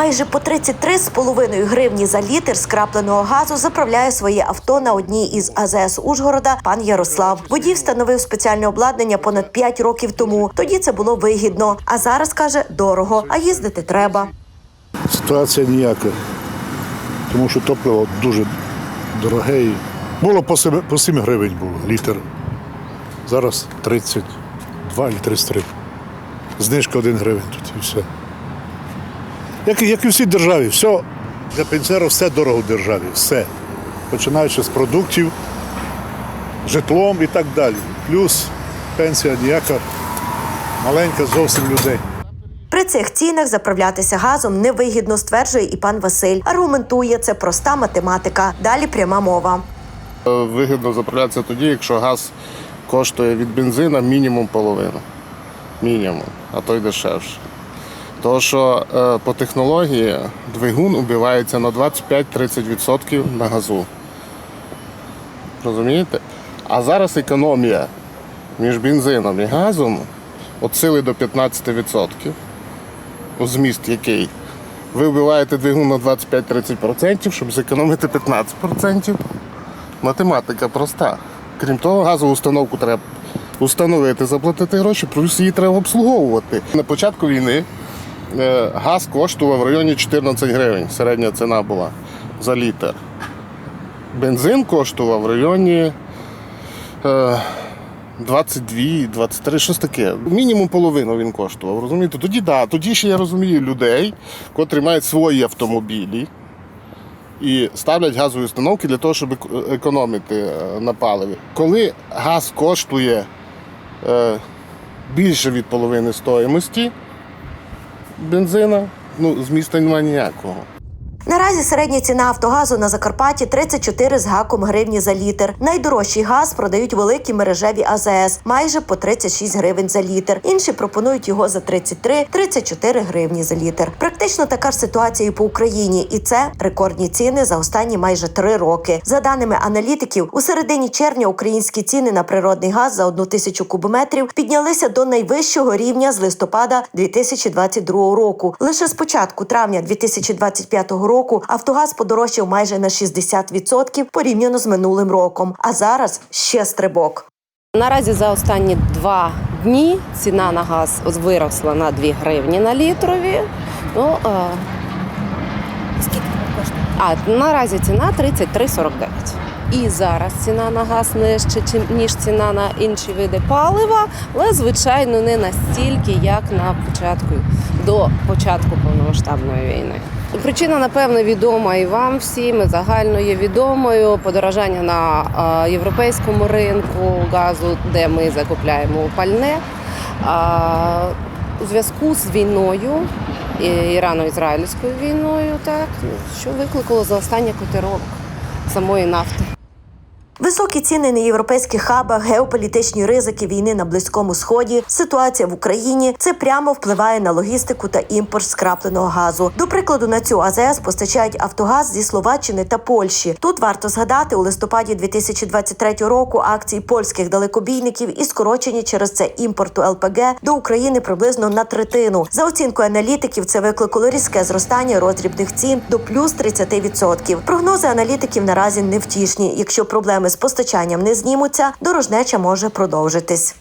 Майже по 33,5 гривні за літр скрапленого газу заправляє своє авто на одній із АЗС Ужгорода пан Ярослав. Водій встановив спеціальне обладнання понад 5 років тому. Тоді це було вигідно. А зараз каже дорого, а їздити треба. Ситуація ніяка. Тому що топливо дуже дороге. Було по 7, по 7 гривень було літр. Зараз 32 чи 33. Знижка 1 гривень тут і все. Як, і- як і всій державі, все для пенсіонера все дорого в державі. Все. Починаючи з продуктів, житлом і так далі. Плюс пенсія ніяка, маленька зовсім людей. При цих цінах заправлятися газом невигідно, стверджує і пан Василь. Аргументує, це проста математика. Далі пряма мова. Е, Вигідно заправлятися тоді, якщо газ коштує від бензина мінімум половину. Мінімум, а то й дешевше. Тому що е, по технології двигун убивається на 25-30% на газу. Розумієте? А зараз економія між бензином і газом від сили до 15%. У зміст який? Ви вбиваєте двигун на 25-30%, щоб зекономити 15%. Математика проста. Крім того, газову установку треба установити, заплатити гроші, плюс її треба обслуговувати. На початку війни газ коштував в районі 14 гривень. Середня ціна була за літр. Бензин коштував в районі е, 22, 23, щось таке. Мінімум половину він коштував. Розумієте? Тоді да, тоді ще я розумію людей, котрі мають свої автомобілі і ставлять газові установки для того, щоб економити е, на паливі. Коли газ коштує е, більше від половини стоїмості бензина, ну, змісту немає ніякого. Наразі середня ціна автогазу на Закарпатті 34 з гаком гривні за літр. Найдорожчий газ продають великі мережеві АЗС майже по 36 гривень за літр. Інші пропонують його за 33-34 гривні за літр. Практично така ж ситуація і по Україні, і це рекордні ціни за останні майже три роки. За даними аналітиків, у середині червня українські ціни на природний газ за одну тисячу кубометрів піднялися до найвищого рівня з листопада 2022 року. Лише з початку травня 2025 року Автогаз подорожчав майже на 60% порівняно з минулим роком. А зараз ще стрибок. Наразі за останні два дні ціна на газ виросла на 2 гривні на літрові. Ну, е... Скільки коштує? А наразі ціна 33,49. І зараз ціна на газ нижче, ніж ціна на інші види палива, але звичайно не настільки, як на початку до початку повномасштабної війни. Причина, напевно, відома і вам всім, і загально є відомою. Подорожання на е, європейському ринку газу, де ми закупляємо пальне. У зв'язку з війною, ірано-ізраїльською війною, так що викликало за останній котирок самої нафти. Високі ціни на європейських хабах, геополітичні ризики війни на близькому сході, ситуація в Україні це прямо впливає на логістику та імпорт скрапленого газу. До прикладу, на цю АЗС постачають Автогаз зі Словаччини та Польщі. Тут варто згадати у листопаді 2023 року акції польських далекобійників і скорочені через це імпорту ЛПГ до України приблизно на третину. За оцінкою аналітиків, це викликало різке зростання роздрібних цін до плюс 30%. Прогнози аналітиків наразі невтішні. Якщо проблеми з постачанням не знімуться, дорожнеча може продовжитись.